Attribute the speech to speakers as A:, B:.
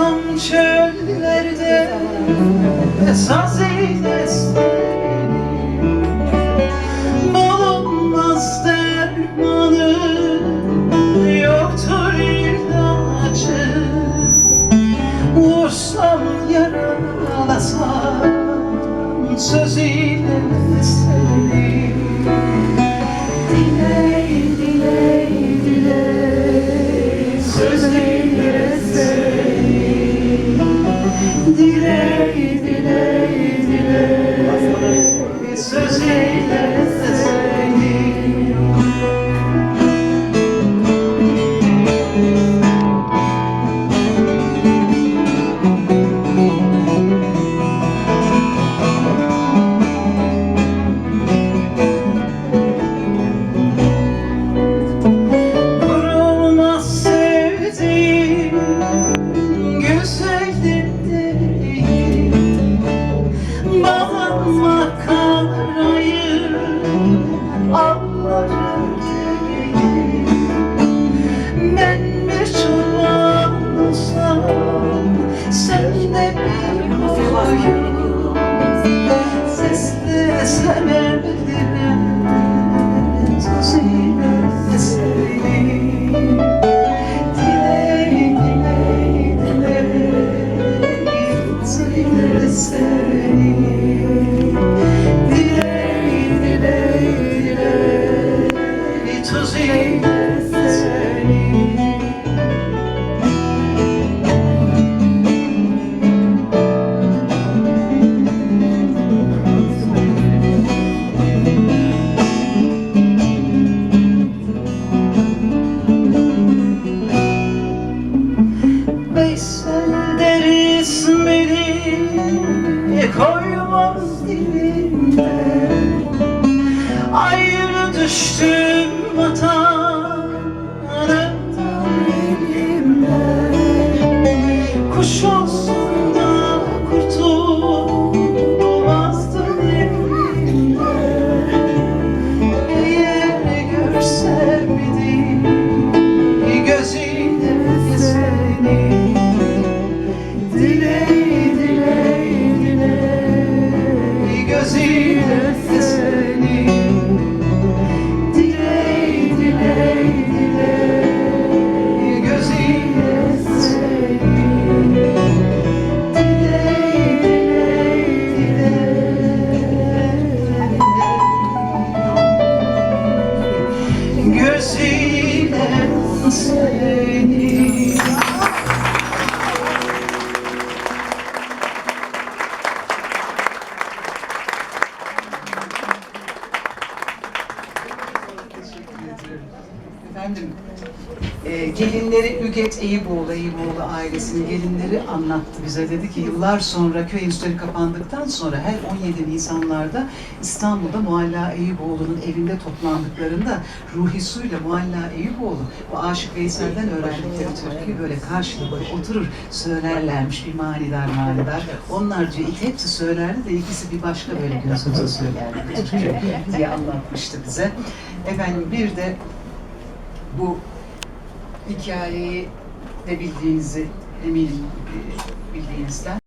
A: Avlasam çöllerde Esas ile seni Bulunmaz dermanı Yoktur ilacı. Vursam yaralasam Sözüyle seni düştü and save. Thank you.
B: Efendim, e, gelinleri Üget Eyüboğlu, Eyüboğlu ailesinin gelinleri anlattı bize. Dedi ki yıllar sonra köy enstitüleri kapandıktan sonra her 17 Nisanlarda İstanbul'da Mualla Eyüboğlu'nun evinde toplandıklarında Ruhi Su'yla Mualla Eyüboğlu bu Aşık Veysel'den öğrendikleri türküyü böyle karşılıklı oturur söylerlermiş bir manidar manidar. Onlar diyor hepsi söylerdi de ikisi bir başka böyle göz göze söylerdi diye anlatmıştı bize. Efendim bir de bu hikayeyi de bildiğinizi eminim e, bildiğinizden